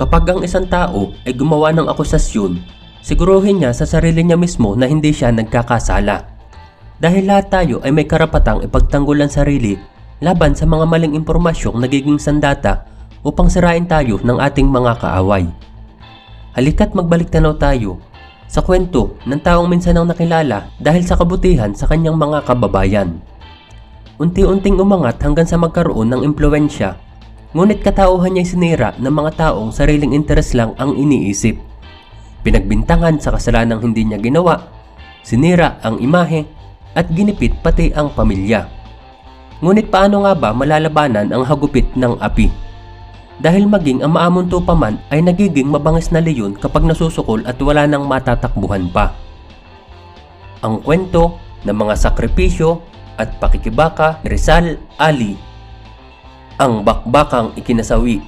Kapag ang isang tao ay gumawa ng akusasyon, siguruhin niya sa sarili niya mismo na hindi siya nagkakasala. Dahil lahat tayo ay may karapatang ipagtanggol ang sarili laban sa mga maling impormasyong nagiging sandata upang sirain tayo ng ating mga kaaway. Halika't magbalik tanaw tayo sa kwento ng taong minsan ang nakilala dahil sa kabutihan sa kanyang mga kababayan. Unti-unting umangat hanggang sa magkaroon ng impluensya, ngunit katauhan niya'y sinira ng mga taong sariling interes lang ang iniisip. Pinagbintangan sa kasalanang hindi niya ginawa, sinira ang imahe at ginipit pati ang pamilya. Ngunit paano nga ba malalabanan ang hagupit ng api? Dahil maging ang maamunto pa man ay nagiging mabangis na leyon kapag nasusukol at wala nang matatakbuhan pa. Ang kwento ng mga sakripisyo at pakikibaka ni Rizal Ali. Ang bakbakang ikinasawi